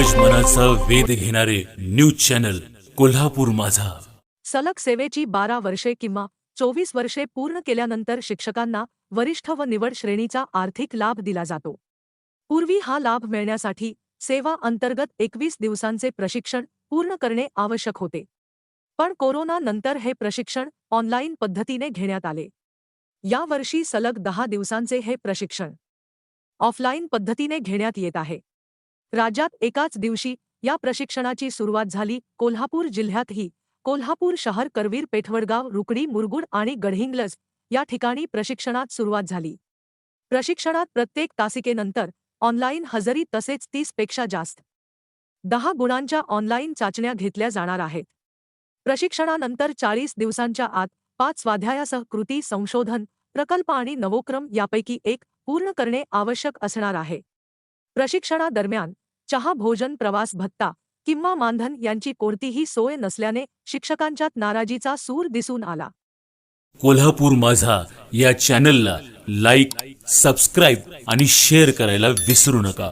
ज्ञानाचा वेध घेणारे न्यूज चॅनल कोल्हापूर माझा. सलग सेवेची बारा वर्षे किंवा चोवीस वर्षे पूर्ण केल्यानंतर शिक्षकांना वरिष्ठ व निवड श्रेणीचा आर्थिक लाभ दिला जातो. पूर्वी हा लाभ मिळण्यासाठी सेवा अंतर्गत एकवीस दिवसांचे प्रशिक्षण पूर्ण करणे आवश्यक होते. पण कोरोना नंतर हे प्रशिक्षण ऑनलाईन पद्धतीने घेण्यात आले. यावर्षी सलग दहा दिवसांचे हे प्रशिक्षण ऑफलाईन पद्धतीने घेण्यात येत आहे. राज्यात एकाच दिवशी या प्रशिक्षणाची सुरुवात झाली. कोल्हापूर जिल्ह्यातही कोल्हापूर शहर करवीर पेठवडगाव रुकडी मुरगुड आणि गडहिंग्लज या ठिकाणी प्रशिक्षणात सुरुवात झाली. प्रशिक्षणात प्रत्येक तासिकेनंतर ऑनलाईन हजेरी तसेच तीसपेक्षा जास्त दहा गुणांच्या ऑनलाईन चाचण्या घेतल्या जाणार आहेत. प्रशिक्षणानंतर चाळीस दिवसांच्या आत पाच स्वाध्यायासह कृती संशोधन प्रकल्प आणि नवोक्रम यापैकी एक पूर्ण करणे आवश्यक असणार आहे. प्रशिक्षणादरम्यान चहा भोजन प्रवास भत्ता किंवा मानधन यांची कोणतीही सोय नसल्याने शिक्षकांच्यात नाराजीचा सूर दिसून आला. कोल्हापूर माझा या चॅनलला लाईक सबस्क्राईब आणि शेअर करायला विसरू नका.